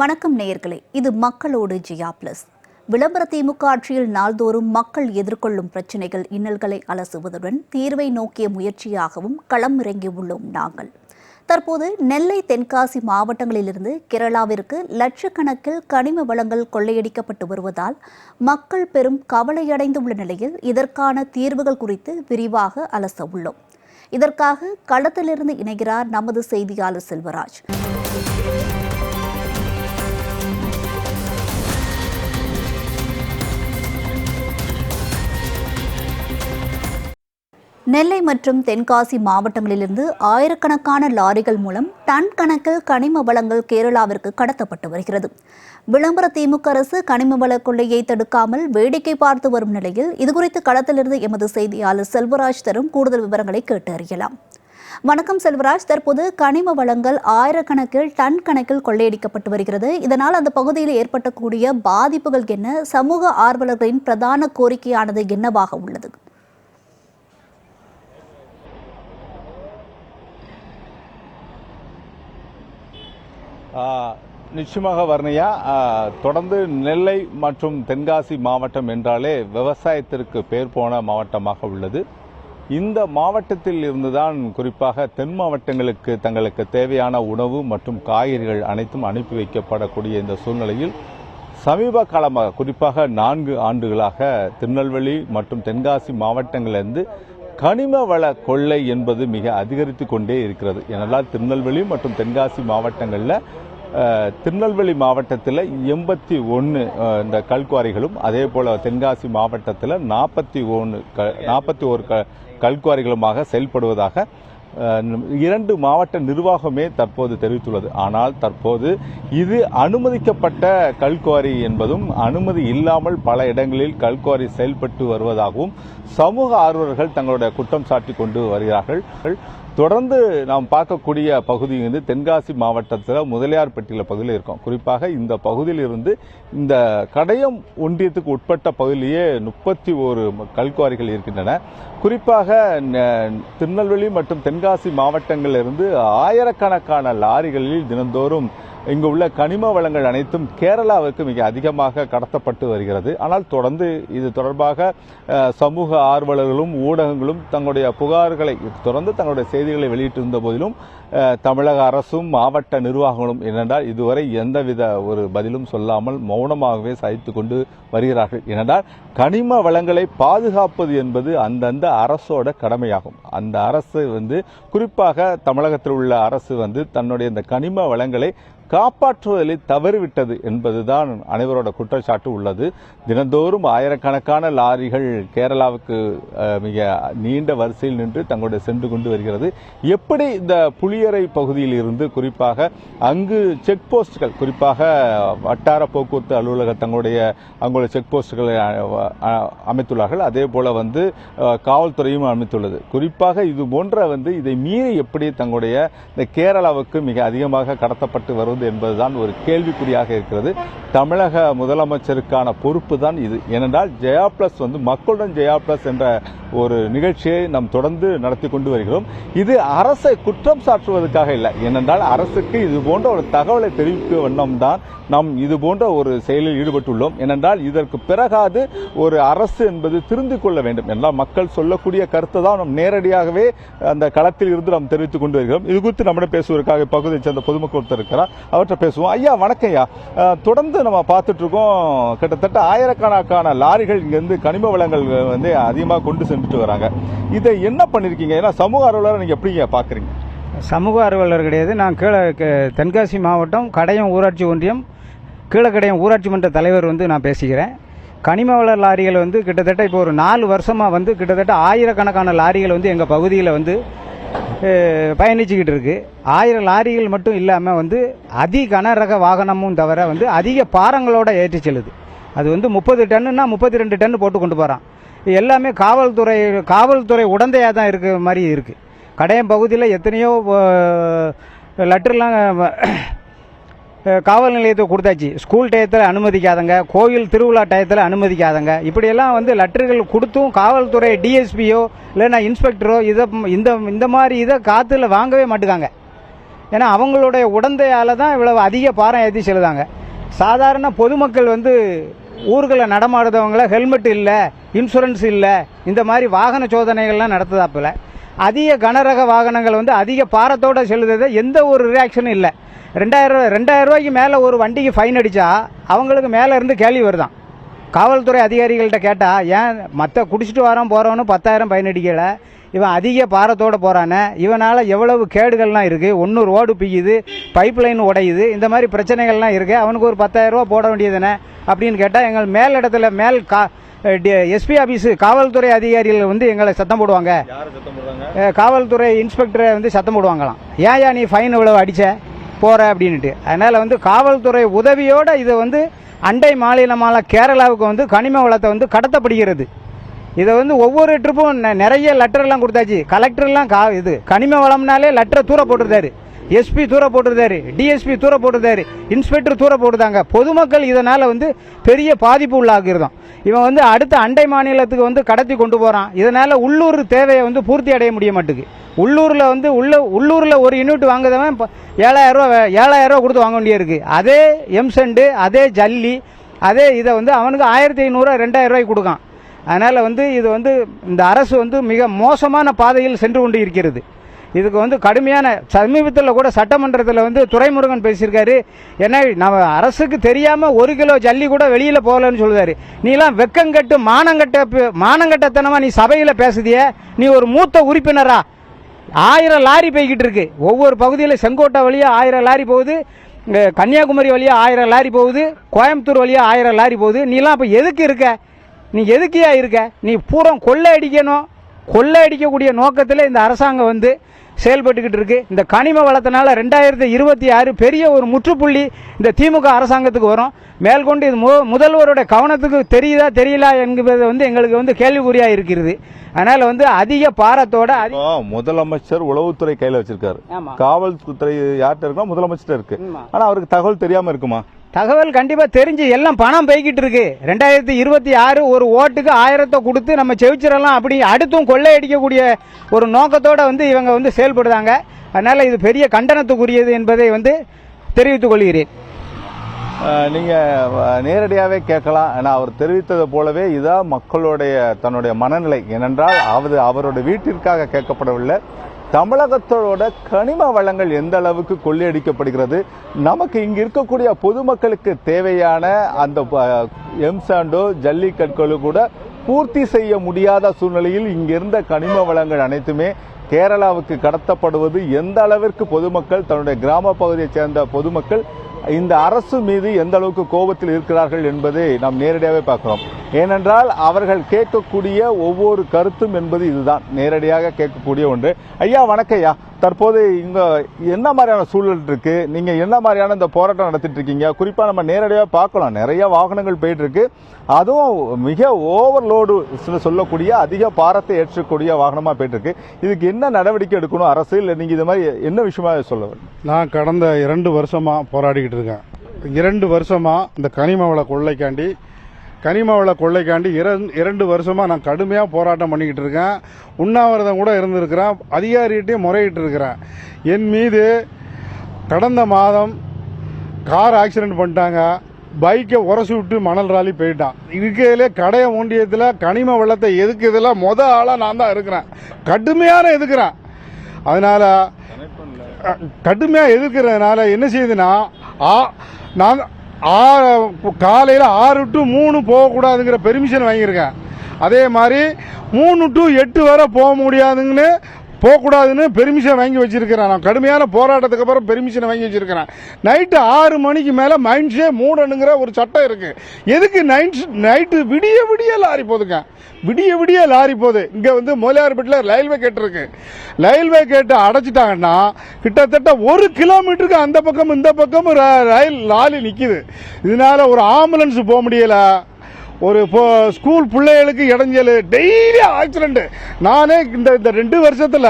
வணக்கம் நேயர்களே இது மக்களோடு ஜியா பிளஸ். விளம்பர திமுக ஆட்சியில் நாள்தோறும் மக்கள் எதிர்கொள்ளும் பிரச்சினைகள் இன்னல்களை அலசுவதுடன் தீர்வை நோக்கிய முயற்சியாகவும் களம் இறங்கியுள்ளோம் நாங்கள். தற்போது நெல்லை தென்காசி மாவட்டங்களிலிருந்து கேரளாவிற்கு லட்சக்கணக்கில் கனிம வளங்கள் கொள்ளையடிக்கப்பட்டு வருவதால் மக்கள் பெரும் கவலையடைந்துள்ள நிலையில் இதற்கான தீர்வுகள் குறித்து விரிவாக அலச உள்ளோம். இதற்காக களத்திலிருந்து இணைகிறார் நமது செய்தியாளர் செல்வராஜ். நெல்லை மற்றும் தென்காசி மாவட்டங்களிலிருந்து ஆயிரக்கணக்கான லாரிகள் மூலம் டன் கணக்கில் கனிம வளங்கள் கேரளாவிற்கு கடத்தப்பட்டு வருகிறது. விளம்பர திமுக அரசு கனிம வள கொள்ளையை தடுக்காமல் வேடிக்கை பார்த்து வரும் நிலையில் இதுகுறித்து களத்திலிருந்து எமது செய்தியாளர் செல்வராஜ் தரும் கூடுதல் விவரங்களை கேட்டு அறியலாம். வணக்கம் செல்வராஜ். தற்போது கனிம வளங்கள் ஆயிரக்கணக்கில் டன் கணக்கில் கொள்ளையடிக்கப்பட்டு வருகிறது. இதனால் அந்த பகுதியில் ஏற்பட்டக்கூடிய பாதிப்புகள் என்ன? சமூக ஆர்வலர்களின் பிரதான கோரிக்கையானது என்னவாக உள்ளது? நிச்சயமாக வர்ணையா தொடர்ந்து நெல்லை மற்றும் தென்காசி மாவட்டம் என்றாலே விவசாயத்திற்கு பேர் போன மாவட்டமாக உள்ளது. இந்த மாவட்டத்தில் இருந்துதான் குறிப்பாக தென் மாவட்டங்களுக்கு தங்களுக்கு தேவையான உணவு மற்றும் காய்கறிகள் அனைத்தும் அனுப்பி வைக்கப்படக்கூடிய இந்த சூழ்நிலையில் சமீப காலமாக குறிப்பாக நான்கு ஆண்டுகளாக திருநெல்வேலி மற்றும் தென்காசி மாவட்டங்களிலிருந்து கனிம வள கொள்ளை என்பது மிக அதிகரித்து கொண்டே இருக்கிறது. ஏனென்றால் திருநெல்வேலி மற்றும் தென்காசி மாவட்டங்களில் திருநெல்வேலி மாவட்டத்தில் எண்பத்தி ஒன்று இந்த கல்குவாரிகளும் அதே போல் தென்காசி மாவட்டத்தில் நாற்பத்தி ஒன்று க நாற்பத்தி ஒரு க கல்குவாரிகளுமாக செயல்படுவதாக இரண்டு மாவட்ட நிர்வாகமே தற்போது தெரிவித்துள்ளது. ஆனால் தற்போது இது அனுமதிக்கப்பட்ட கல்குவாரி என்பதும் அனுமதி இல்லாமல் பல இடங்களில் கல்குவாரி செயல்பட்டு வருவதாகவும் சமூக ஆர்வலர்கள் தங்களுடைய குற்றம் சாட்டி கொண்டு வருகிறார்கள். தொடர்ந்து நாம் பார்க்கக்கூடிய பகுதி வந்து தென்காசி மாவட்டத்தில் முதலியார்பட்டியில் பகுதியில் இருக்கும். குறிப்பாக இந்த பகுதியில் இருந்து இந்த கடையம் ஒன்றியத்துக்கு உட்பட்ட பகுதியிலேயே முப்பத்தி ஒரு கல்குவாரிகள் இருக்கின்றன. குறிப்பாக திருநெல்வேலி மற்றும் தென்காசி மாவட்டங்களிலிருந்து ஆயிரக்கணக்கான லாரிகளில் தினந்தோறும் இங்கு உள்ள கனிம வளங்கள் அனைத்தும் கேரளாவுக்கு மிக அதிகமாக கடத்தப்பட்டு வருகிறது. ஆனால் தொடர்ந்து இது தொடர்பாக சமூக ஆர்வலர்களும் ஊடகங்களும் தங்களுடைய புகார்களை தொடர்ந்து தங்களுடைய செய்திகளை வெளியிட்டிருந்த போதிலும் தமிழக அரசும் மாவட்ட நிர்வாகங்களும் என்னென்றால் இதுவரை எந்தவித ஒரு பதிலும் சொல்லாமல் மௌனமாகவே சகித்து கொண்டு வருகிறார்கள். ஏனென்றால் கனிம வளங்களை பாதுகாப்பது என்பது அந்தந்த அரசோட கடமையாகும். அந்த அரசு வந்து குறிப்பாக தமிழகத்தில் உள்ள அரசு வந்து தன்னுடைய இந்த கனிம வளங்களை காப்பாற்றுவதில் தவறிவிட்டது என்பதுதான் அனைவரோட குற்றச்சாட்டு உள்ளது. தினந்தோறும் ஆயிரக்கணக்கான லாரிகள் கேரளாவுக்கு மிக நீண்ட வரிசையில் நின்று தங்களுடைய சென்று கொண்டு வருகிறது. எப்படி இந்த புளியரை பகுதியில் இருந்து குறிப்பாக அங்கு செக் போஸ்ட்கள் குறிப்பாக வட்டார போக்குவரத்து அலுவலகம் தங்களுடைய அவங்களுடைய செக் போஸ்ட்களை அமைத்துள்ளார்கள். அதே போல வந்து காவல்துறையும் அமைத்துள்ளது. குறிப்பாக இது போன்ற வந்து இதை மீறி எப்படி தங்களுடைய இந்த கேரளாவுக்கு மிக அதிகமாக கடத்தப்பட்டு வருவது என்பதுதான் ஒரு கேள்விக்குறியாக இருக்கிறது. தமிழக முதலமைச்சருக்கான பொறுப்பு தான் இது. ஏனென்றால் ஜெயா பிளஸ் வந்து மக்களுடன் ஜெயா பிளஸ் என்ற ஒரு நிகழ்ச்சியை நாம் தொடர்ந்து நடத்தி கொண்டு வருகிறோம். இது அரசை குற்றம் சாட்டுவதற்காக இல்லை. ஏனென்றால் அரசுக்கு இது போன்ற ஒரு தகவலை தெரிவிக்க வண்ணம் தான் நாம் இது போன்ற ஒரு செயலில் ஈடுபட்டுள்ளோம். ஏனென்றால் இதற்கு பிறகாது ஒரு அரசு என்பது திருந்து கொள்ள வேண்டும். என்றால் மக்கள் சொல்லக்கூடிய கருத்தை தான் நாம் நேரடியாகவே அந்த களத்தில் இருந்து நாம் தெரிவித்துக் கொண்டு வருகிறோம். இது குறித்து நம்மிடம் பேசுவதற்காக இப்பகுதியை சேர்ந்த பொதுமக்கள் ஒருத்தர் இருக்கிறார். அவர்கிட்ட பேசுவோம். ஐயா வணக்கம் ஐயா தொடர்ந்து நம்ம பார்த்துட்ருக்கோம். கிட்டத்தட்ட ஆயிரக்கணக்கான லாரிகள் இங்கேருந்து கனிம வளங்கள் வந்து அதிகமாக கொண்டு சென்றுட்டு வராங்க. இதை என்ன பண்ணியிருக்கீங்க ஏன்னா சமூக ஆர்வலரை நீங்கள் எப்படிங்க பார்க்குறீங்க? சமூக ஆர்வலர் கிடையாது. நான் கீழே க- தென்காசி மாவட்டம் கடையம் ஊராட்சி ஒன்றியம். கீழக்கடையம் ஊராட்சி மன்ற தலைவர் வந்து நான் பேசுகிறேன் கனிம வள லாரிகள் வந்து கிட்டத்தட்ட இப்போ ஒரு நாலு வருஷமாக வந்து கிட்டத்தட்ட ஆயிரக்கணக்கான லாரிகள் வந்து எங்கள் பகுதியில் வந்து பயணிச்சுக்கிட்டு இருக்கு. ஆயிரம் லாரிகள் மட்டும் இல்லாமல் வந்து அதி கனரக வாகனமும் தவிர வந்து அதிக பாரங்களோட ஏற்றி செல்லுது. அது வந்து முப்பது டன்னுன்னா முப்பத்தி ரெண்டு டன் போட்டு கொண்டு போகிறான் எல்லாமே காவல்துறை காவல்துறை உடந்தையாக தான் இருக்க மாதிரி இருக்குது கடையம் பகுதியில் எத்தனையோ லெட்டர்லாம் காவல் நிலையத்தை கொடுத்தாச்சு. ஸ்கூல் டயத்தில் அனுமதிக்காதங்க கோயில் திருவிழா டயத்தில் அனுமதிக்காதங்க. இப்படியெல்லாம் வந்து லெட்டர்கள் கொடுத்தும் காவல்துறை டிஎஸ்பியோ இல்லைன்னா இன்ஸ்பெக்டரோ இதை இந்த இந்த மாதிரி இதை காற்றுல வாங்கவே மாட்டுக்காங்க. ஏன்னா அவங்களுடைய உடந்தையால் தான் இவ்வளவு அதிக பாரம் ஏற்றி செலுதாங்க சாதாரண பொதுமக்கள் வந்து ஊர்களில் நடமாடுறவங்கள ஹெல்மெட் இல்லை இன்சூரன்ஸ் இல்லை இந்த மாதிரி வாகன சோதனைகள்லாம் நடத்துதாப்பில். அதிக கனரக வாகனங்கள் வந்து அதிக பாரத்தோடு செல்லுறது எந்த ஒரு ரியாக்ஷனும் இல்லை. ரெண்டாயிரம் ரூபாய் ரெண்டாயிரம் ரூபாய்க்கு மேலே ஒரு வண்டிக்கு ஃபைன் அடித்தா அவங்களுக்கு மேலே இருந்து கேள்வி வருதான் காவல்துறை அதிகாரிகள்கிட்ட கேட்டால் ஏன் மற்ற குடிச்சிட்டு வரோம் போகிறவனும் பத்தாயிரம் ஃபைன் அடிக்கலை? இவன் அதிக பாரத்தோடு போகிறானே இவனால் எவ்வளவு கேடுகள்லாம் இருக்குது ஒன்று ரோடு பிய்யுது பைப் லைன் உடையுது இந்த மாதிரி பிரச்சனைகள்லாம் இருக்குது அவனுக்கு ஒரு பத்தாயிரம் போட வேண்டியதுனே? அப்படின்னு கேட்டால் எங்கள் மேல் இடத்துல மேல் கா எஸ்பி ஆஃபீஸு காவல்துறை அதிகாரிகள் வந்து எங்களை சத்தம் போடுவாங்க. காவல்துறை இன்ஸ்பெக்டரை வந்து சத்தம் போடுவாங்களாம். ஏன் ஏன் நீ ஃபைன் இவ்வளவு அடிச்ச? போற அப்படின்ட்டு அதனால் வந்து காவல்துறை உதவியோட இதை வந்து அண்டை மாநிலமான கேரளாவுக்கு வந்து கனிம வளத்தை வந்து கடத்தப்படுகிறது. இதை வந்து ஒவ்வொரு ட்ரிப்பும் நிறைய லெட்டர்லாம் கொடுத்தாச்சு. கலெக்டர்லாம் கா இது கனிம வளம்னாலே லெட்டரை தூர போட்டிருந்தாரு எஸ்பி தூர போட்டிருந்தாரு டிஎஸ்பி தூர போட்டிருந்தாரு இன்ஸ்பெக்டர் தூர போட்டுருந்தாங்க. பொதுமக்கள் இதனால் வந்து பெரிய பாதிப்பு உள்ளாகிறதும் இவன் வந்து அடுத்த அண்டை மாநிலத்துக்கு வந்து கடத்தி கொண்டு போகிறான் இதனால் உள்ளூர் தேவையை வந்து பூர்த்தி அடைய முடிய மாட்டுக்கு. உள்ளூரில் வந்து உள்ள உள்ளூரில் ஒரு யூனிட் வாங்குறவன் இப்போ ஏழாயிரரூவா ஏழாயிரரூவா கொடுத்து வாங்க வேண்டியிருக்கு. அதே எம்செண்டு அதே ஜல்லி அதே இதை வந்து அவனுக்கு ஆயிரத்தி ஐநூறுரூவா ரெண்டாயிரம் கொடுக்கான். அதனால் வந்து இது வந்து இந்த அரசு வந்து மிக மோசமான பாதையில் சென்று கொண்டு இருக்கிறது. இதுக்கு வந்து கடுமையான சமீபத்தில் கூட சட்டமன்றத்தில் வந்து துரைமுருகன் பேசியிருக்காரு. என்ன நம்ம அரசுக்கு தெரியாமல் ஒரு கிலோ ஜல்லி கூட வெளியில் போகலன்னு சொல்லுவார். நீலாம் வெக்கங்கட்டு மானங்கட்ட மானங்கட்டத்தனமாக நீ சபையில் பேசுதிய? நீ ஒரு மூத்த உறுப்பினரா? ஆயிரம் லாரி போய்கிட்டு இருக்கு. ஒவ்வொரு பகுதியில் செங்கோட்டை வழியாக ஆயிரம் லாரி போகுது. கன்னியாகுமரி வழியாக ஆயிரம் லாரி போகுது. கோயம்புத்தூர் வழியாக ஆயிரம் லாரி போகுது. நீலாம் இப்போ எதுக்கு இருக்க? நீ எதுக்கியா இருக்க? நீ பூரம் கொள்ளை அடிக்கணும். கொள்ளை அடிக்கக்கூடிய நோக்கத்தில் இந்த அரசாங்கம் வந்து செயல்பட்டுக்கிட்டு இருக்கு. இந்த கனிம வளத்தினால ரெண்டாயிரத்தி இருபத்தி ஆறு பெரிய ஒரு முற்றுப்புள்ளி இந்த திமுக அரசாங்கத்துக்கு வரும். மேற்கொண்டு இது மு முதல்வருடைய கவனத்துக்கு தெரியுதா தெரியல என்கிறது வந்து எங்களுக்கு வந்து கேள்விக்குறியாக இருக்கிறது. அதனால் வந்து அதிக பாரத்தோட முதலமைச்சர் உளவுத்துறை கையில வச்சிருக்காரு. காவல்துறை யார்கிட்ட இருக்கா முதலமைச்சர் இருக்கு. ஆமா. ஆனா அவருக்கு தகவல் தெரியாம இருக்குமா? தகவல் கண்டிப்பாக தெரிஞ்சு எல்லாம் பணம் போய்கிட்டு இருக்கு. ரெண்டாயிரத்தி இருபத்தி ஆறு ஒரு ஓட்டுக்கு ஆயிரத்தை கொடுத்து நம்ம செவிச்சிடலாம் அப்படி அடுத்தும் கொள்ளையடிக்கக்கூடிய ஒரு நோக்கத்தோடு வந்து இவங்க வந்து செயல்படுறாங்க. அதனால் இது பெரிய கண்டனத்துக்குரியது என்பதை வந்து தெரிவித்துக் கொள்கிறேன். நீங்கள் நேரடியாகவே கேட்கலாம். ஏன்னா அவர் தெரிவித்தது போலவே இதான் மக்களுடைய தன்னுடைய மனநிலை. ஏனென்றால் அது அவருடைய வீட்டிற்காக கேட்கப்படவில்லை. தமிழகத்தோட கனிம வளங்கள் எந்த அளவுக்கு கொள்ளையடிக்கப்படுகிறது? நமக்கு இங்கே இருக்கக்கூடிய பொதுமக்களுக்கு தேவையான அந்த எம்சாண்டோ ஜல்லிக்கற்களோ கூட பூர்த்தி செய்ய முடியாத சூழ்நிலையில் இங்கிருந்த கனிம வளங்கள் அனைத்துமே கேரளாவுக்கு கடத்தப்படுவது எந்த அளவிற்கு பொதுமக்கள் தன்னுடைய கிராம பகுதியைச் சேர்ந்த பொதுமக்கள் இந்த அரசு மீது எந்த அளவுக்கு கோபத்தில் இருக்கிறார்கள் என்பதை நாம் நேரடியாகவே பார்க்கிறோம். ஏனென்றால் அவர்கள் கேட்கக்கூடிய ஒவ்வொரு கருத்தும் என்பது இதுதான். நேரடியாக கேட்கக்கூடிய ஒன்று. ஐயா வணக்கம் ஐயா. தற்போது இங்கே என்ன மாதிரியான சூழல் இருக்குது நீங்கள் என்ன மாதிரியான இந்த போராட்டம் நடத்திட்டு இருக்கீங்க குறிப்பாக நம்ம நேரடியாக பார்க்கலாம். நிறைய வாகனங்கள் போயிட்டுருக்கு. அதுவும் மிக ஓவர்லோடு சொல்லக்கூடிய அதிக பாரத்தை ஏற்றக்கூடிய வாகனமாக போயிட்டுருக்கு. இதுக்கு என்ன நடவடிக்கை எடுக்கணும் அரசு? இல்லை நீங்கள் இது மாதிரி என்ன விஷயமா சொல்ல நான் கடந்த இரண்டு வருஷமாக போராடிக்கிட்டு இருக்கேன். இரண்டு வருஷமாக இந்த கனிம வள கொள்ளைக்காண்டி கனிம வள கொள்ளைக்காண்டி இரண்- இரண்டு வருஷமா நான் கடுமையா போராட்டம் பண்ணிக்கிட்டு இருக்கேன். உண்ணாவிரதம் கூட இருந்திருக்கிறேன். அதிகாரிகிட்டையும் முறையிட்டு இருக்கிறேன். என் மீது கடந்த மாதம் கார் ஆக்சிடென்ட் பண்ணிட்டாங்க. பைக்கை உரசி விட்டு மணல் ராலி போயிட்டான். இருக்கையிலே கடைய ஒன்றியத்தில் கனிம வெள்ளத்தை எதுக்குதுல? முத ஆளாக நான் தான் இருக்கிறேன். கடுமையான எதுக்குறேன். அதனால அஹ், கடுமையா எதிர்க்கிறதுனால என்ன செய்யுதுன்னா ஆ- நான் காலையில் ஆறு டு மூணு போகக்கூடாதுங்கிற பெர்மிஷன் வாங்கியிருக்கேன். அதே மாதிரி மூணு டு எட்டு வரை போக முடியாதுங்கன்னு போகக்கூடாதுன்னு பெர்மிஷன் வாங்கி வச்சிருக்கிறேன். நான் கடுமையான போராட்டத்துக்கு அப்புறம் பெர்மிஷன் வாங்கி வச்சிருக்கிறேன். நைட்டு ஆறு மணிக்கு மேலே மைண்ட்ஸே மூடணுங்கிற ஒரு சட்டம் இருக்கு. எதுக்கு நைட் நைட்டு விடிய விடிய லாரி போகுதுங்க விடிய விடிய லாரி போகுது. இங்கே வந்து முதலியார்பேட்டில் ரயில்வே கேட் இருக்கு. ரயில்வே கேட்டை அடைச்சிட்டாங்கன்னா கிட்டத்தட்ட ஒரு கிலோமீட்டருக்கு அந்த பக்கம் இந்த பக்கம் ர- ரயில் லாரி நிற்கிது இதனால ஒரு ஆம்புலன்ஸ் போக முடியலை. ஒரு இப்போ ஸ்கூல் பிள்ளைகளுக்கு இடைஞ்சல். டெய்லி ஆக்சிடென்ட் நானே இந்த இந்த ரெண்டு வருஷத்தில்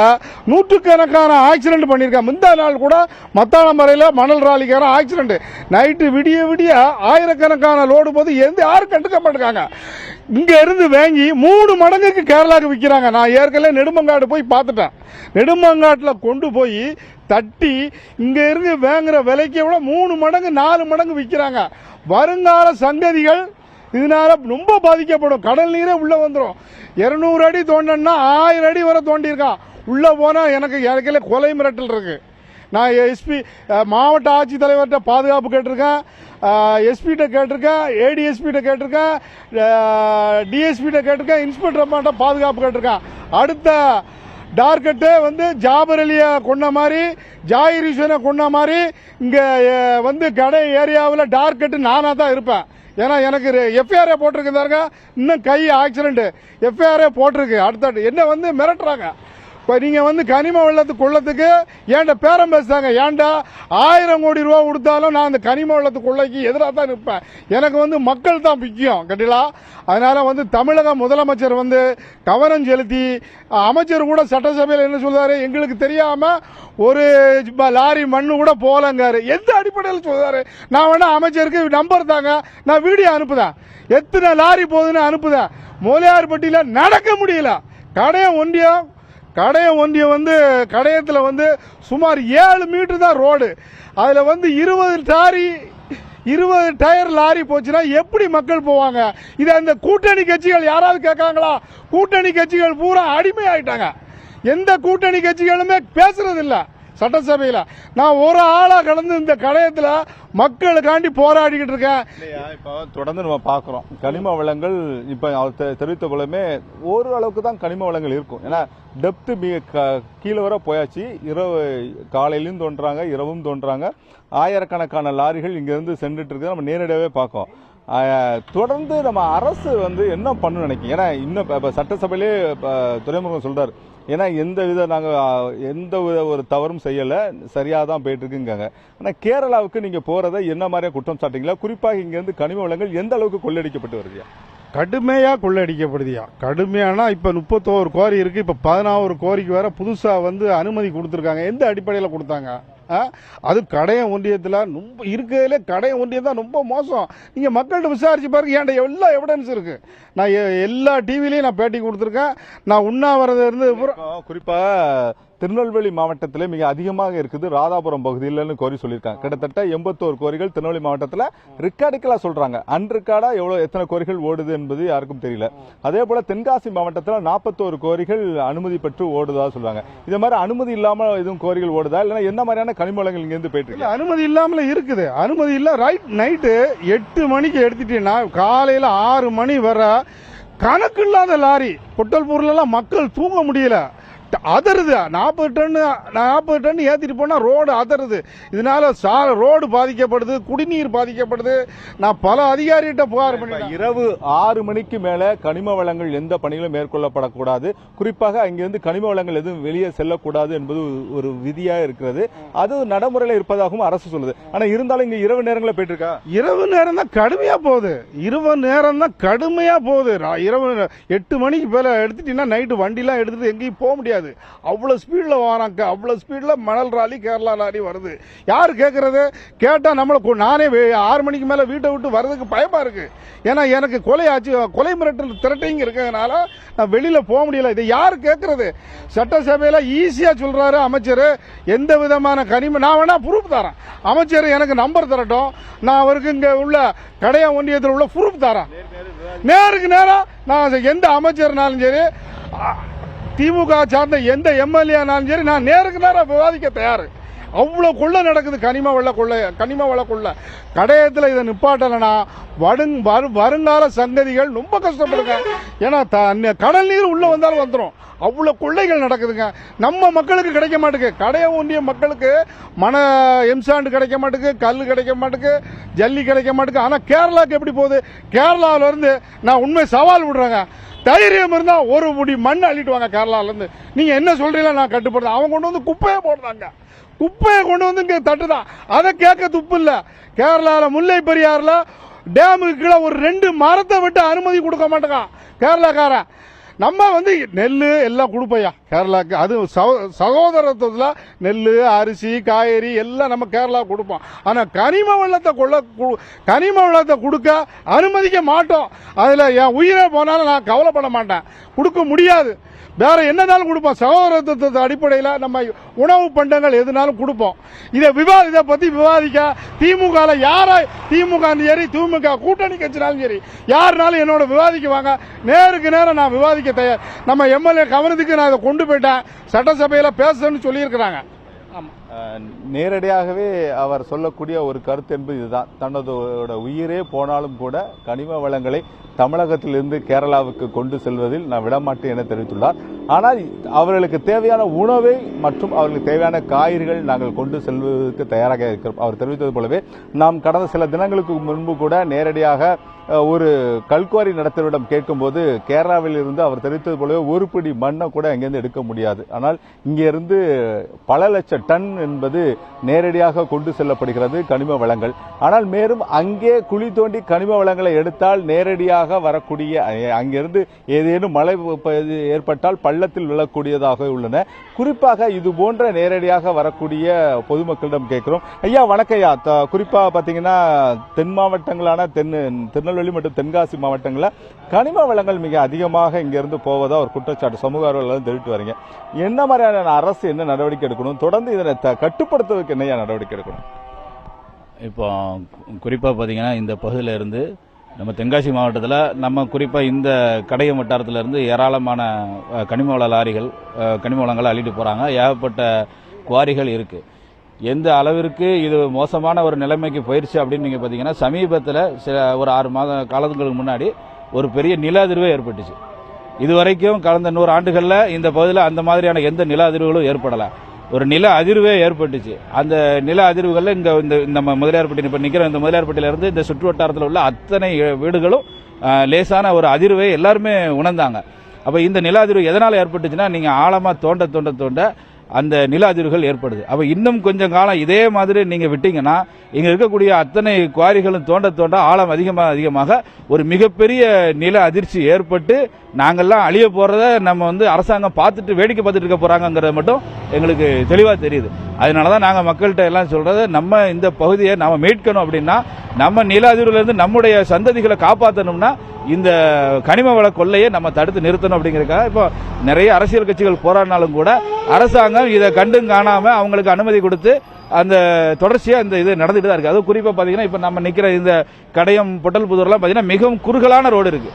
நூற்றுக்கணக்கான ஆக்சிடென்ட் பண்ணியிருக்கேன். முந்தா நாள் கூட மத்தாளமறையில் மணல் ராலிக்கான ஆக்சிடென்ட் நைட்டு விடிய விடிய ஆயிரக்கணக்கான லோடு போது எந்த யாரும் கண்டுக்க மாட்டேங்காங்க. இங்கே இருந்து வாங்கி மூணு மடங்குக்கு கேரளாவுக்கு விற்கிறாங்க நான் ஏற்கனவே நெடுமங்காடு போய் பார்த்துட்டேன். நெடுமங்காட்டில் கொண்டு போய் தட்டி இங்கே இருந்து வாங்குற விலைக்கு விட மூணு மடங்கு நாலு மடங்கு விற்கிறாங்க வருங்கால சங்கதிகள் இதனால ரொம்ப பாதிக்கப்படும். கடல் நீரே உள்ள வந்துடும் இருநூறு அடி தோண்டனா ஆயிரம் அடி வரை தோண்டியிருக்கான் உள்ள போனா எனக்கு எனக்குல கொலை மிரட்டல் இருக்கு. நான் எஸ்பி மாவட்ட ஆட்சித்தலைவர்கிட்ட பாதுகாப்பு கேட்டிருக்கேன். எஸ்பிகிட்ட கேட்டிருக்கேன். ஏடிஎஸ்பிகிட்ட கேட்டிருக்கேன். டிஎஸ்பிகிட்ட கேட்டிருக்கேன். இன்ஸ்பெக்டர் அம்மாட்ட பாதுகாப்பு கேட்டிருக்கேன். அடுத்த டார்கெட்டு வந்து ஜாபர் அலியை கொண்ட மாதிரி ஜாயிர் ஹுசேனை கொண்ட மாதிரி இங்கே வந்து கடை ஏரியாவில் டார்கெட்டு நானாக தான் இருப்பேன். ஏன்னா எனக்கு எஃப்ஐஆரே போட்டிருக்குதாருங்க இன்னும் கை ஆக்சிடென்ட் எஃப்ஐஆரே போட்டிருக்கு. அடுத்த என்ன வந்து மிரட்டுறாங்க. இப்போ நீங்கள் வந்து கனிம வெள்ளத்து கொள்ளத்துக்கு ஏன்டா பேரம் பேசுகிறாங்க ஏன்டா ஆயிரம் கோடி ரூபா கொடுத்தாலும் நான் அந்த கனிம வெள்ளத்து கொள்ளைக்கு எதிராக தான் நிற்பேன். எனக்கு வந்து மக்கள் தான் முக்கியம் கட்டிலா அதனால் வந்து தமிழக முதலமைச்சர் வந்து கவனம் செலுத்தி அமைச்சர் கூட சட்டசபையில் என்ன சொல்கிறாரு எங்களுக்கு தெரியாமல் ஒரு லாரி மண்ணு கூட போகலங்காரு. எந்த அடிப்படையில் சொல்கிறாரு நான் வேணால் அமைச்சருக்கு நம்பர் தாங்க. நான் வீடியோ அனுப்புதேன் எத்தனை லாரி போகுதுன்னு அனுப்புதேன் மோலியார்பட்டியில் நடக்க முடியல. கடையை ஒன்றியம் கடையை ஒன்றியம் வந்து கடையத்தில் வந்து சுமார் ஏழு மீட்டர் தான் ரோடு. அதில் வந்து இருபது லாரி இருபது டயர் லாரி போச்சுன்னா எப்படி மக்கள் போவாங்க? இதை அந்த கூட்டணி கட்சிகள் யாராவது கேட்காங்களா? கூட்டணி கட்சிகள் பூரா அடிமை ஆகிட்டாங்க எந்த கூட்டணி கட்சிகளுமே பேசுறதில்லை. சட்டசபையில். நான் ஒரு ஆளாக கடந்து இந்த கடையத்தில் மக்களுக்காண்டி போராடிக்கிட்டு இருக்கேன். இப்போ தொடர்ந்து நம்ம பார்க்குறோம். கனிம வளங்கள் இப்போ அவர் தெ- தெரிவித்த போலமே ஒரு அளவுக்கு தான் கனிம வளங்கள் இருக்கும். ஏன்னா டெப்த்து மிக க- கீழே வர போயாச்சு. இரவு காலையிலும் தோன்றாங்க இரவும் தோன்றாங்க. ஆயிரக்கணக்கான லாரிகள் இங்கேருந்து சென்றுட்டு இருக்கு நம்ம நேரடியாகவே பார்க்கோம் தொடர்ந்து நம்ம அரசு வந்து என்ன பண்ணணும் நினைக்கிறேன் ஏன்னா இன்னும் இப்போ சட்டசபையிலே இப்போ துறைமுகம் சொல்றாரு. ஏன்னா எந்த வித நாங்கள் எந்த வித ஒரு தவறும் செய்யலை. சரியாக தான் போயிட்டுருக்குங்க ஆனால் கேரளாவுக்கு நீங்கள் போகிறத என்ன மாதிரியா குற்றம் சாட்டிங்களா குறிப்பாக இங்கேருந்து கனிம வளங்கள் எந்த அளவுக்கு கொள்ளடிக்கப்பட்டு வருதுயா? கடுமையாக கொள்ளடிக்கப்படுதியா? கடுமையானா இப்போ முப்பத்தோரு கோரி இருக்குது இப்போ பதினாறு கோரிக்கு வேற புதுசாக வந்து அனுமதி கொடுத்துருக்காங்க. எந்த அடிப்படையில் கொடுத்தாங்க? அது கடையம் ஒன்றியத்தில் ரொம்ப இருக்கிறதுலே கடையம் ஒன்றியம் தான் ரொம்ப மோசம். நீங்கள் மக்கள்கிட்ட விசாரிச்சு பாருங்க ஏன்டா எல்லா எவிடன்ஸ் இருக்கு. நான் எ- எல்லா டிவிலையும் நான் பேட்டி கொடுத்துருக்கேன். நான் உண்ணாவிரதம் இருந்து குறிப்பாக திருநெல்வேலி மாவட்டத்திலே மிக அதிகமாக இருக்குது ராதாபுரம் பகுதியிலன்னு கோரி சொல்லியிருக்காங்க. கிட்டத்தட்ட எண்பத்தோரு கோரிகள் திருநெல்வேலி மாவட்டத்தில் ரிக்கார்டிக்கலா சொல்கிறாங்க அன்ரிக்கார்டாக எவ்வளோ எத்தனை கோரிகள் ஓடுது என்பது யாருக்கும் தெரியல. அதே போல் தென்காசி மாவட்டத்தில் நாற்பத்தோரு கோரிகள் அனுமதி பெற்று ஓடுதா சொல்கிறாங்க இது மாதிரி அனுமதி இல்லாமல் எதுவும் கோரிகள் ஓடுதா? இல்லைன்னா என்ன மாதிரியான கனிமூலங்கள் இங்கேருந்து போயிட்டு இருக்கு? அனுமதி இல்லாமல இருக்குது. அனுமதி இல்லை ரைட் நைட்டு எட்டு மணிக்கு எடுத்துட்டீங்கன்னா காலையில் ஆறு மணி வர கணக்கு இல்லாத லாரி பொட்டல்பூர்லாம் மக்கள் தூங்க முடியல. அதறுது நாற்பது டன்னு நாற்பது டன் ஏத்திட்டு போனா ரோடு அதறுது இதனால சா ரோடு பாதிக்கப்படுது குடிநீர் பாதிக்கப்படுது. நான் பல அதிகாரிகிட்ட புகார் பண்ணிட்டேன். இரவு ஆறு மணிக்கு மேல கனிம வளங்கள் எந்த பணிகளும் மேற்கொள்ளப்படக்கூடாது. குறிப்பாக அங்கிருந்து கனிம வளங்கள் எதுவும் வெளியே செல்லக்கூடாது என்பது ஒரு விதியா இருக்கிறது. அது நடைமுறையில இருப்பதாகவும் அரசு சொல்லுது. ஆனா இருந்தாலும் இங்க இரவு நேரங்களில் போயிட்டு இருக்கா இரவு நேரம் தான் கடுமையா போகுது. இரவு நேரம் தான் கடுமையா போகுது. இரவு எட்டு மணிக்கு மேல எடுத்துட்டீங்கன்னா நைட்டு வண்டிலாம் எடுத்துட்டு எங்கேயும் போக முடியாது. அவ்வளோ ஸ்பீடில் வராங்க. அவ்வளோ ஸ்பீடில் மணல் ராலி கேரளா ராலி வருது. யார் கேட்குறது கேட்டால் நம்மளை நானே ஆறு மணிக்கு மேலே வீட்டை விட்டு வர்றதுக்கு பயமாக இருக்குது ஏன்னா எனக்கு கொலை ஆச்சு கொலை மிரட்டல் திரட்டைங்க இருக்கிறதுனால நான் வெளியில் போக முடியல. இதை யார் கேட்குறது சட்டசபையில் ஈஸியாக சொல்கிறாரு அமைச்சர். எந்த விதமான கனிம நான் வேணால் ப்ரூஃப் தரேன். அமைச்சர் எனக்கு நம்பர் தரட்டும். நான் அவருக்கு இங்கே உள்ள கடையா ஒன்றியத்தில் உள்ள ப்ரூஃப் தரேன். நேருக்கு நேரம் நான் எந்த அமைச்சர்னாலும் சரி திமுக சார்ந்த எந்த எம்எல்ஏனாலும் சரி நான் நேருக்கு நேரம் விவாதிக்க தயார். அவ்வளோ கொள்ளை நடக்குது கனிம வள கொள்ளை கனிம வள கொள்ளை. கடையத்தில் இதை நிப்பாட்டலைன்னா வடுங் வரு வருங்கால சங்கதிகள் ரொம்ப கஷ்டப்படுங்க. ஏன்னா த- கடல் நீர் உள்ளே வந்தாலும் வந்துடும் அவ்வளோ கொள்ளைகள் நடக்குதுங்க. நம்ம மக்களுக்கு கிடைக்க மாட்டேங்குது கடைய ஒன்றிய மக்களுக்கு மன எம்சாண்டு கிடைக்க மாட்டேங்குது கல் கிடைக்க மாட்டேங்குது ஜல்லி கிடைக்க மாட்டேங்குது ஆனால் கேரளாவுக்கு எப்படி போகுது? கேரளாவிலேருந்து நான் உண்மை சவால் விடுறேங்க. தைரியம் இருந்தால் ஒரு முடி மண் அள்ளிட்டு வாங்க கேரளாவிலேருந்து. நீங்கள் என்ன சொல்கிறீங்களா நான் கட்டுப்படுறேன் அவங்க கொண்டு வந்து குப்பையை போடுறாங்க. குப்பையை கொண்டு வந்து இங்க தட்டுதான் அதை கேட்க துப்பு இல்லை. கேரளாவில் முல்லை பெரியாரில் டேமுக்கு கீழே ஒரு ரெண்டு மரத்தை விட்டு அனுமதி கொடுக்க மாட்டேங்கான் கேரளாக்காரன் நம்ம வந்து நெல் எல்லாம் கொடுப்பையா கேரளாவுக்கு அது சகோ- சகோதரத்துவத்தில் நெல் அரிசி காய்கறி எல்லாம் நம்ம கேரளா கொடுப்போம். ஆனால் கனிம வெள்ளத்தை கொள்ள கு- கனிம வெள்ளத்தை கொடுக்க அனுமதிக்க மாட்டோம். அதில் என் உயிரே போனாலும் நான் கவலைப்பட மாட்டேன். கொடுக்க முடியாது. வேற என்னனாலும் கொடுப்போம். சகோதரத்துவ அடிப்படையில் நம்ம உணவு பண்டங்கள் எதுனாலும் கொடுப்போம். இதை விவா இதை பற்றி விவாதிக்க திமுக யாரை திமுக சரி திமுக கூட்டணி கட்சினாலும் சரி யாருனாலும் என்னோட விவாதிக்குவாங்க. நேருக்கு நேரம் நான் விவாதிக்க தயார். நம்ம எம்எல்ஏ கவனத்துக்கு நான் இதை கொண்டு போயிட்டேன். சட்டசபையில் பேசணும்னு சொல்லியிருக்கிறாங்க. நேரடியாகவே அவர் சொல்லக்கூடிய ஒரு கருத்து என்பது இதுதான். தனதோட உயிரே போனாலும் கூட கனிம வளங்களை தமிழகத்திலிருந்து கேரளாவுக்கு கொண்டு செல்வதில் நான் விடமாட்டேன் என தெரிவித்துள்ளார். ஆனால் அவர்களுக்கு தேவையான உணவை மற்றும் அவர்களுக்கு தேவையான காய்கறிகள் நாங்கள் கொண்டு செல்வதற்கு தயாராக இருக்கிறோம். அவர் தெரிவித்தது போலவே நாம் கடந்த சில தினங்களுக்கு முன்பு கூட நேரடியாக ஒரு கல்குவாரி நடத்தவரிடம் கேட்கும்போது கேரளாவில் இருந்து அவர் தெரிவித்தது போலவே ஒரு பிடி மண்ணை கூட அங்கேருந்து எடுக்க முடியாது. ஆனால் இங்கிருந்து பல லட்சம் டன் என்பது நேரடியாக கொண்டு செல்லப்படுகிறது கனிம வளங்கள். ஆனால் மேலும் அங்கே குழி தோண்டி கனிம வளங்களை எடுத்தால் நேரடியாக வரக்கூடிய அங்கிருந்து ஏதேனும் மழை ஏற்பட்டால் பள்ளத்தில் விழக்கூடியதாக உள்ளன. குறிப்பாக இது போன்ற நேரடியாக வரக்கூடிய பொதுமக்களிடம் கேட்கிறோம். ஐயா வணக்கம் ஐயா. குறிப்பாக பார்த்தீங்கன்னா தென் மாவட்டங்களான தென் திருநெல்வேலி மற்றும் தென்காசி மாவட்டங்களில் கனிம வளங்கள் மிக அதிகமாக இங்கிருந்து போவதாக ஒரு குற்றச்சாட்டு சமூக ஆர்வலர்கள் தெரிவித்து வரீங்க. என்ன மாதிரியான அரசு என்ன நடவடிக்கை எடுக்கணும்? தொடர்ந்து இதனை த- கட்டுப்படுத்துவதற்கு என்னையா நடவடிக்கை எடுக்கணும்? இப்போ குறிப்பாக பார்த்தீங்கன்னா இந்த பகுதியில் இருந்து நம்ம தென்காசி மாவட்டத்தில் நம்ம குறிப்பாக இந்த கடையம் வட்டாரத்திலேருந்து ஏராளமான கனிம வள லாரிகள் கனிம வளங்களை அள்ளிட்டு போகிறாங்க ஏகப்பட்ட குவாரிகள் இருக்குது எந்த அளவிற்கு இது மோசமான ஒரு நிலைமைக்கு போயிடுச்சு அப்படின்னு நீங்கள் பார்த்தீங்கன்னா சமீபத்தில் சில ஒரு ஆறு மாத காலங்களுக்கு முன்னாடி ஒரு பெரிய நில அதிர்வே ஏற்பட்டுச்சு. இதுவரைக்கும் கடந்த நூறு ஆண்டுகளில் இந்த பகுதியில் அந்த மாதிரியான எந்த நில அதிர்வுகளும் ஏற்படலை. ஒரு நில அதிர்வே ஏற்பட்டுச்சு. அந்த நில அதிர்வுகளில் இங்கே இந்த நம்ம முதலியார்பட்டி இப்போ நிற்கிற இந்த முதலியார்பட்டியிலேருந்து இந்த சுற்று வட்டாரத்தில் உள்ள அத்தனை வீடுகளும் லேசான ஒரு அதிர்வை எல்லாருமே உணர்ந்தாங்க. அப்போ இந்த நில அதிர்வு எதனால் ஏற்பட்டுச்சுன்னா நீங்கள் ஆழமாக தோண்ட தோண்ட தோண்ட அந்த நில அதிர்வுகள் ஏற்படுது. அப்போ இன்னும் கொஞ்சம் காலம் இதே மாதிரி நீங்கள் விட்டீங்கன்னா இங்கே இருக்கக்கூடிய அத்தனை குவாரிகளும் தோண்ட தோண்ட ஆழம் அதிகமாக அதிகமாக ஒரு மிகப்பெரிய நில அதிர்ச்சி ஏற்பட்டு நாங்கள்லாம் அழிய போகிறத நம்ம வந்து அரசாங்கம் பார்த்துட்டு வேடிக்கை பார்த்துட்டு இருக்க போகிறாங்கங்கிறத மட்டும் எங்களுக்கு தெளிவாக தெரியுது. அதனால தான் நாங்கள் மக்கள்கிட்ட எல்லாம் சொல்கிறது நம்ம இந்த பகுதியை நம்ம மீட்கணும் அப்படின்னா நம்ம நில அதிர்வுலேருந்து நம்முடைய சந்ததிகளை காப்பாற்றணும்னா இந்த கனிம வள கொள்ளையை நம்ம தடுத்து நிறுத்தணும் அப்படிங்கிறதுக்காக. இப்போ நிறைய அரசியல் கட்சிகள் போராடினாலும் கூட அரசாங்கம் இதை கண்டும் காணாம அவங்களுக்கு அனுமதி கொடுத்து அந்த தொடர்ச்சியா இந்த இது நடந்துட்டு தான் இருக்கு. அதுவும் குறிப்பாக பாத்தீங்கன்னா இப்ப நம்ம நிக்கிற இந்த கடையம் பொட்டல் புதூர்லாம் பாத்தீங்கன்னா மிகவும் குறுகலான ரோடு இருக்கு.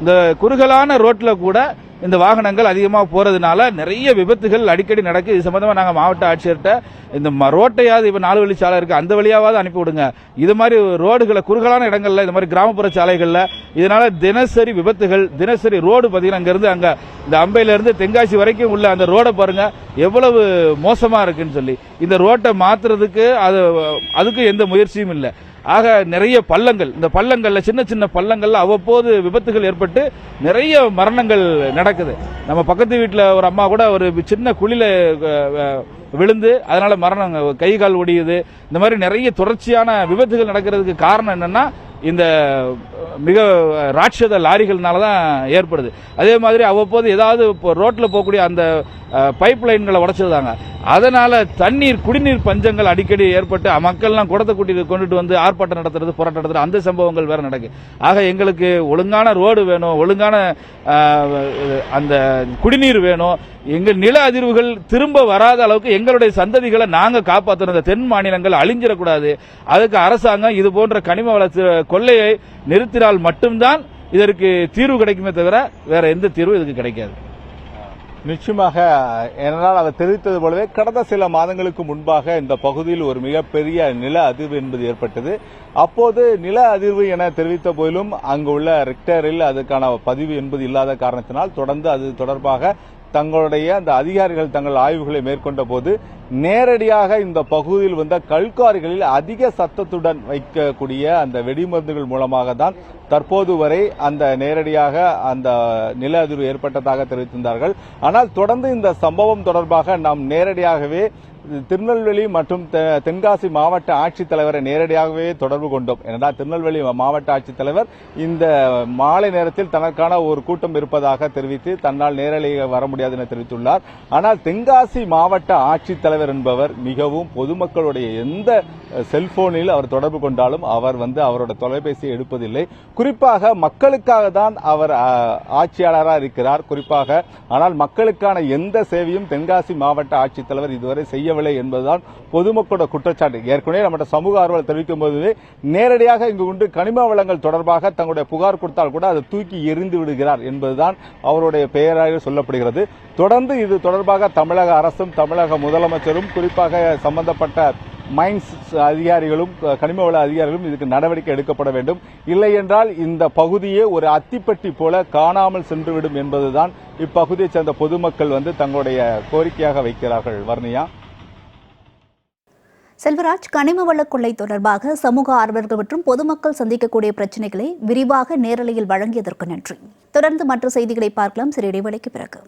இந்த குறுகலான ரோட்ல கூட இந்த வாகனங்கள் அதிகமாக போகிறதுனால நிறைய விபத்துகள் அடிக்கடி நடக்கு. இது சம்மந்தமாக நாங்கள் மாவட்ட ஆட்சியர்கிட்ட இந்த ம- ரோட்டையாவது இப்போ நாலு வழி சாலை இருக்குது அந்த வழியாவது அனுப்பி விடுங்க. இது மாதிரி ரோடுகளை குறுகலான இடங்களில் இந்த மாதிரி கிராமப்புற சாலைகளில் இதனால் தினசரி விபத்துகள் தினசரி ரோடு பார்த்தீங்கன்னா அங்கேருந்து அங்கே இந்த அம்பையிலேருந்து தென்காசி வரைக்கும் உள்ள அந்த ரோடை பாருங்கள் எவ்வளவு மோசமாக இருக்குன்னு சொல்லி. இந்த ரோட்டை மாற்றுறதுக்கு அது அதுக்கு எந்த முயற்சியும் இல்லை. ஆக நிறைய பள்ளங்கள் இந்த பள்ளங்களில் சின்ன சின்ன பள்ளங்களில் அவ்வப்போது விபத்துகள் ஏற்பட்டு நிறைய மரணங்கள் நடக்குது. நம்ம பக்கத்து வீட்டில் ஒரு அம்மா கூட ஒரு சின்ன குழியில் விழுந்து அதனால மரணம் கை கால் ஒடியுது. இந்த மாதிரி நிறைய தொடர்ச்சியான விபத்துகள் நடக்கிறதுக்கு காரணம் என்னன்னா இந்த மிக ராட்சத லாரிகள்னால தான் ஏற்படுது. அதே மாதிரி அவ்வப்போது ஏதாவது இப்போ ரோட்டில் போகக்கூடிய அந்த பைப் லைன்களை உடச்சிருந்தாங்க. அதனால தண்ணீர் குடிநீர் பஞ்சங்கள் அடிக்கடி ஏற்பட்டு மக்கள்லாம் குடத்தை கூட்டி கொண்டுட்டு வந்து ஆர்ப்பாட்டம் நடத்துறது போராட்டம் நடத்துறது அந்த சம்பவங்கள் வேற நடக்கு. ஆக எங்களுக்கு ஒழுங்கான ரோடு வேணும் ஒழுங்கான அந்த குடிநீர் வேணும். எங்கள் நில அதிர்வுகள் திரும்ப வராத அளவுக்கு எங்களுடைய சந்ததிகளை நாங்கள் காப்பாற்றணும் இந்த தென் மாநிலங்கள் அழிஞ்சிடக்கூடாது. அதுக்கு அரசாங்கம் இது போன்ற கனிம வளர்ச்சி கொள்ளையை நிறுத்தினால் மட்டும்தான் இதற்கு தீர்வு கிடைக்குமே தவிர வேற எந்த தீர்வும் இதுக்கு கிடைக்காது. நிச்சயமாக ஏனென்றால் அவர் தெரிவித்தது போலவே கடந்த சில மாதங்களுக்கு முன்பாக இந்த பகுதியில் ஒரு மிகப்பெரிய நில அதிர்வு என்பது ஏற்பட்டது. அப்போது நில அதிர்வு என தெரிவித்த போதிலும் அங்கு உள்ள ரிக்டரில் அதுக்கான பதிவு என்பது இல்லாத காரணத்தினால் தொடர்ந்து அது தொடர்பாக தங்களுடைய அந்த அதிகாரிகள் தங்கள் ஆய்வுகளை மேற்கொண்ட போது நேரடியாக இந்த பகுதியில் வந்த கல்காரிகளில் அதிக சத்தத்துடன் வைக்கக்கூடிய அந்த வெடிமருந்துகள் மூலமாக தான் தற்போது வரை அந்த நேரடியாக அந்த நில அதிர்வு ஏற்பட்டதாக தெரிவித்திருந்தார்கள். ஆனால் தொடர்ந்து இந்த சம்பவம் தொடர்பாக நாம் நேரடியாகவே திருநெல்வேலி மற்றும் தென்காசி மாவட்ட ஆட்சித்தலைவரை நேரடியாகவே தொடர்பு கொண்டோம். என்றால் திருநெல்வேலி மாவட்ட ஆட்சித்தலைவர் இந்த மாலை நேரத்தில் தனக்கான ஒரு கூட்டம் இருப்பதாக தெரிவித்து தன்னால் நேரடியாக வர முடியாது என தெரிவித்துள்ளார். ஆனால் தென்காசி மாவட்ட ஆட்சித்தலைவர் என்பவர் மிகவும் பொதுமக்களுடைய எந்த செல்போனில் அவர் தொடர்பு கொண்டாலும் அவர் வந்து அவரோட தொலைபேசியை எடுப்பதில்லை. குறிப்பாக மக்களுக்காக தான் அவர் ஆட்சியாளராக இருக்கிறார். குறிப்பாக ஆனால் மக்களுக்கான எந்த சேவையும் தென்காசி மாவட்ட ஆட்சித்தலைவர் இதுவரை செய்யவில்லை என்பதுதான் பொதுமக்களோட குற்றச்சாட்டு. ஏற்கனவே நம்மகிட்ட சமூக ஆர்வலர் தெரிவிக்கும் போது நேரடியாக இங்கு கொண்டு கனிம வளங்கள் தொடர்பாக தங்களுடைய புகார் கொடுத்தால் கூட அதை தூக்கி எறிந்து விடுகிறார் என்பதுதான் அவருடைய பெயராக சொல்லப்படுகிறது. தொடர்ந்து இது தொடர்பாக தமிழக அரசும் தமிழக முதலமைச்சரும் குறிப்பாக சம்பந்தப்பட்ட மைன்ஸ் அதிகாரிகளும் கனிம வள அதிகாரிகளும் இதுக்கு நடவடிக்கை எடுக்கப்பட வேண்டும். இல்லை என்றால் இந்த பகுதியே ஒரு அத்திப்பட்டி போல காணாமல் சென்றுவிடும் என்பதுதான் இப்பகுதியைச் சேர்ந்த பொதுமக்கள் வந்து தங்களுடைய கோரிக்கையாக வைக்கிறார்கள். வர்ணியா செல்வராஜ் கனிம வள கொள்ளை தொடர்பாக சமூக ஆர்வலர்கள் மற்றும் பொதுமக்கள் சந்திக்கக்கூடிய பிரச்சனைகளை விரிவாக நேரலையில் வழங்கியதற்கு நன்றி. தொடர்ந்து மற்ற செய்திகளை பார்க்கலாம். சிறு இடைவெளிக்கு பிறகு.